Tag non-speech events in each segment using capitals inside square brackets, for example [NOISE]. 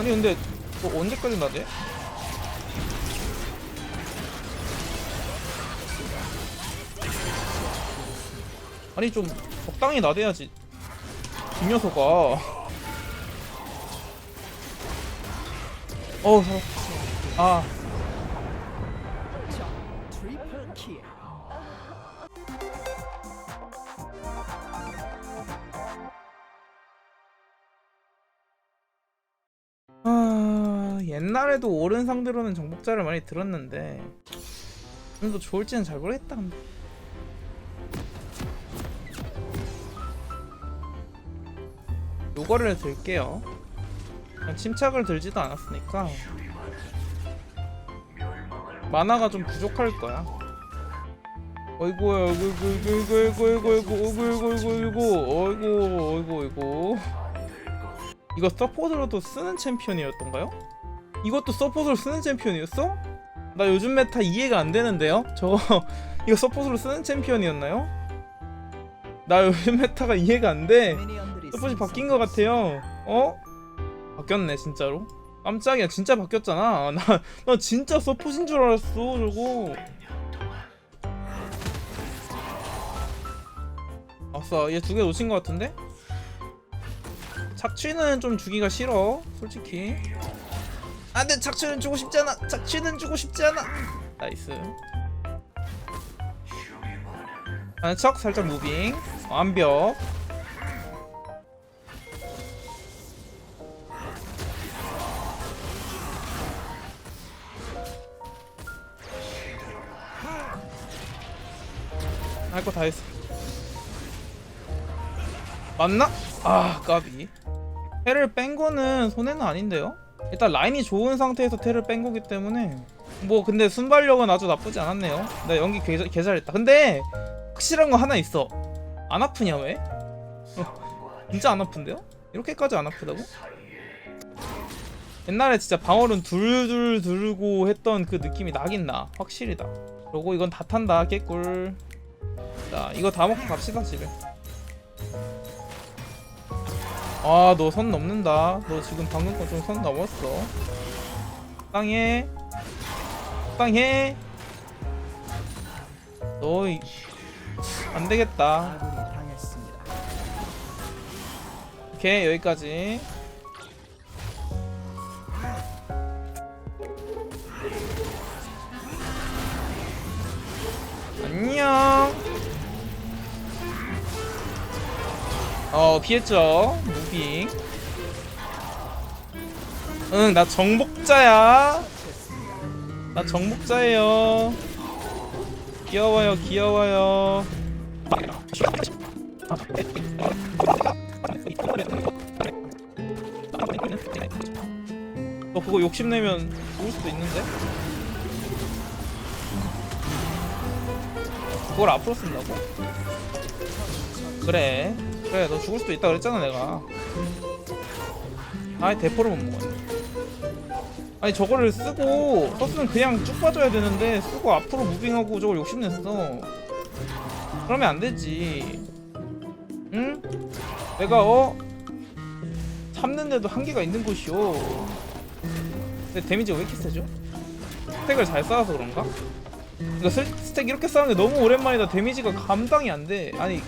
아니 근데 뭐 언제까지 나대? 아니 좀 적당히 나대야지. 이 녀석아. [LAUGHS] 어우 살았어. 아 옛날에도 오른 상대로는 정복자를 많이 들었는데 좀더 좋을지는 잘 모르겠다 근데 요거를 들게요 그냥 침착을 들지도 않았으니까 만화가 좀 부족할 거야 어이구 어이구 어이구 어이구 어이구 어이구 어이구 어이구 어이구 어이구 어이구 어이구 이거 서포트로도 쓰는 챔피언이었던가요? 이것도 서포트로 쓰는 챔피언이었어? 나 요즘 메타 이해가 안 되는데요? 저 [LAUGHS] 이거 서포트로 쓰는 챔피언이었나요? 나 요즘 메타가 이해가 안 돼. 서폿이 바뀐 것 같아요. 어? 바뀌었네 진짜로. 깜짝이야 진짜 바뀌었잖아. [LAUGHS] 나, 나 진짜 서폿인 줄 알았어 저거. 아싸 얘 두 개 놓친 것 같은데? 착취는 좀 주기가 싫어 솔직히 안돼 착취는 주고 싶지 않아. 착취는 주고 싶지 않아. 나이스. 안척 살짝 무빙. 완벽. 할 거 다 했어. 맞나? 아 까비. 테를 뺀 거는 손해는 아닌데요? 일단 라인이 좋은 상태에서 테를 뺀 거기 때문에 뭐 근데 순발력은 아주 나쁘지 않았네요. 나 연기 개, 개 잘했다. 근데 확실한 거 하나 있어. 안 아프냐 왜? 어, 진짜 안 아픈데요? 이렇게까지 안 아프다고? 옛날에 진짜 방어는 둘둘 두르고 했던 그 느낌이 나긴 나. 확실히다. 그리고 이건 다 탄다. 개꿀. 자 이거 다 먹고 갑시다 집에 아 너 선 넘는다. 너 지금 방금 건좀선 넘었어. 땅해 땅해 너 이... 안되겠다. 오케이 여기까지. 안녕. 어 피했죠? 무 빙 응 나 정복자야. 나 정복자예요. 귀여워요 귀여워요. 너 그거 욕심내면 죽을 수도 있는데? 그걸 앞으로 쓴다고? 그래. 그래 너 죽을 수도 있다 그랬잖아 내가 아이 대포를 못 먹었네 아니 저거를 쓰고 썼으면 그냥 쭉 빠져야 되는데 쓰고 앞으로 무빙하고 저걸 욕심냈어 그러면 안 되지 응? 내가 어? 참는데도 한계가 있는 곳이오 근데 데미지가 왜 이렇게 세죠? 스택을 잘 쌓아서 그런가? 슬- 스택 이렇게 쌓는데 너무 오랜만이다 데미지가 감당이 안돼 아니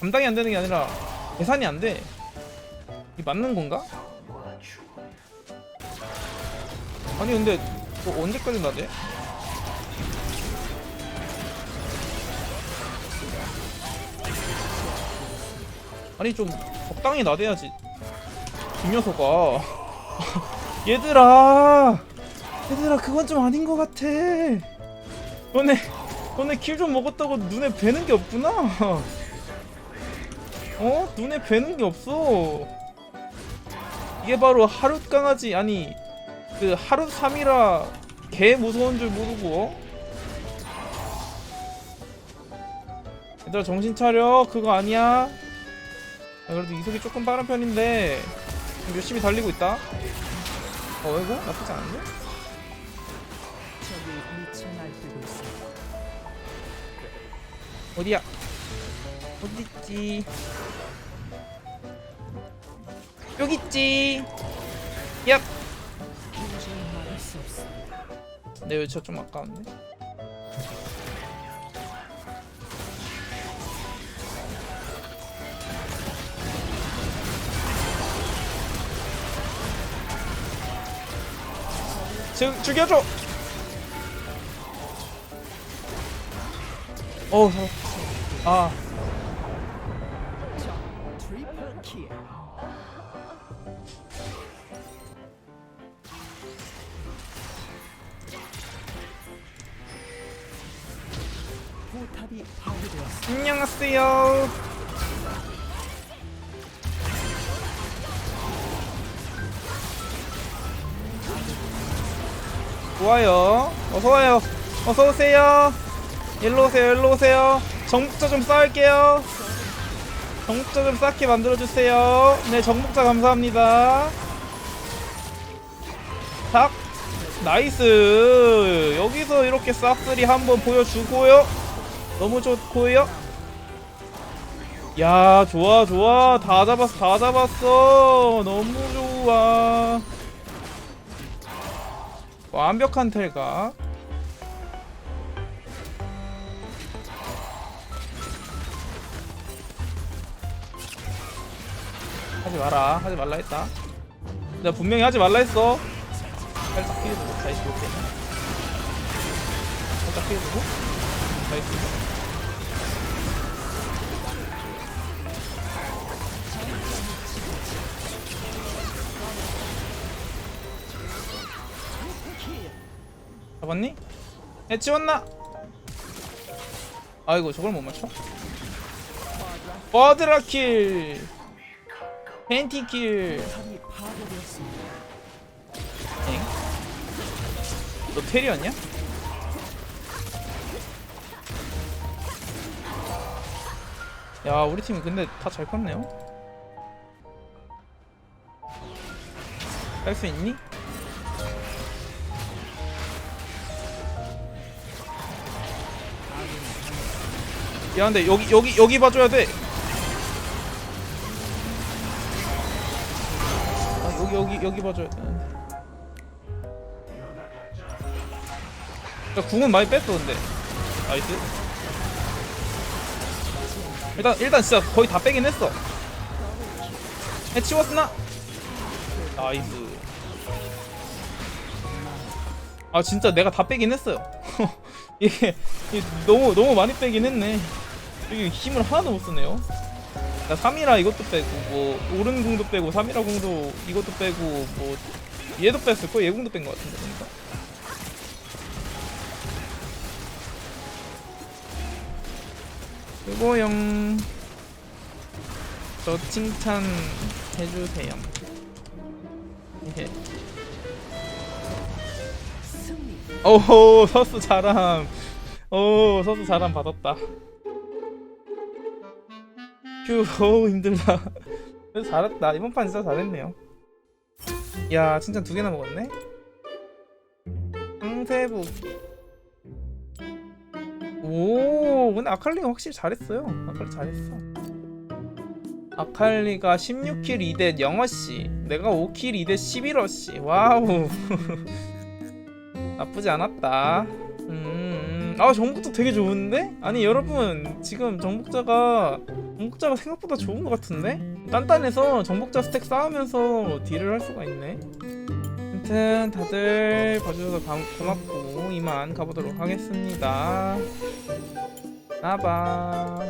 감당이 안 되는 게 아니라 계산이 안돼 이 맞는 건가? 아니 근데 뭐 언제까지 나대? 아니 좀 적당히 나대야지 이 녀석아 [LAUGHS] 얘들아 얘들아 그건 좀 아닌 것 같아 너네 너네 킬 좀 먹었다고 눈에 뵈는 게 없구나 [LAUGHS] 어? 눈에 뵈는 게 없어 이게 바로 하룻 강아지 아니 그 하룻 3이라 개 무서운 줄 모르고 어? 얘들아 정신 차려 그거 아니야 아, 그래도 이속이 조금 빠른 편인데 좀 열심히 달리고 있다 어 이거 나쁘지 않은데? 어디야? 어딨지? 여기 있지. 얍. 내 외척 좀 아까운데. 지금 죽여줘. 어, 아. 탑이 파괴되었습니다. 안녕하세요. 좋아요. 어서 와요. 어서 오세요. 일로 오세요. 일로 오세요. 정복자 좀 쌓을게요. 정복자 좀 쌓게 만들어 주세요. 네 정복자 감사합니다. 탁 나이스. 여기서 이렇게 싹쓸이 한번 보여주고요 너무 좋고요. 야 좋아 좋아. 다 잡았어 다 잡았어. 너무 좋아. 완벽한 텔가 하지 마라. 하지 말라 했다. 내가 분명히 하지 말라 했어. 살짝 피해주고 다시 이렇게. 살짝 피해주고 다시 잡았니? 에 지웠나? 아이고 저걸 못 맞춰? 버드라킬 팬티킬. 엥? 너 테리였냐? 야 우리 팀 근데 다 잘 컸네요 할 수 있니? 야 근데 여기 여기 여기 봐줘야 돼. 아, 여기 여기 여기 봐줘야 돼. 야, 궁은 많이 뺐어 근데. 나이스. 일단 일단 진짜 거의 다 빼긴 했어. 해치웠으나? 나이스. 아 진짜 내가 다 빼긴 했어요. [LAUGHS] 이게, 이게 너무 너무 많이 빼긴 했네 이게 힘을 하나도 못 쓰네요. 나 3이라 이것도 빼고 뭐 오른 궁도 빼고 3이라 궁도 이것도 빼고 뭐 얘도 뺐을 거얘 궁도 뺀거 같은데 보니까. 그거영 저 칭찬 해주세요. 예. 오호 서스 잘함 오 서스 잘함 받았다 휴 어우 힘들다 그래도 잘했다. 이번 판 진짜 잘했네요. 야 칭찬 두 개나 먹었네? 황세부. 오 근데 아칼리가 확실히 잘했어요. 아칼리 잘했어. 아칼리가 16킬 2대 0어씨 내가 5킬 2대 11어씨. 와우. [LAUGHS] 나쁘지 않았다. 음, 음. 아 정복자 되게 좋은데? 아니 여러분 지금 정복자가 정복자가 생각보다 좋은 것 같은데? 단단해서 정복자 스택 쌓으면서 딜을 할 수가 있네. 아무튼 다들 봐주셔서 감, 고맙고 이만 가보도록 하겠습니다. 나바.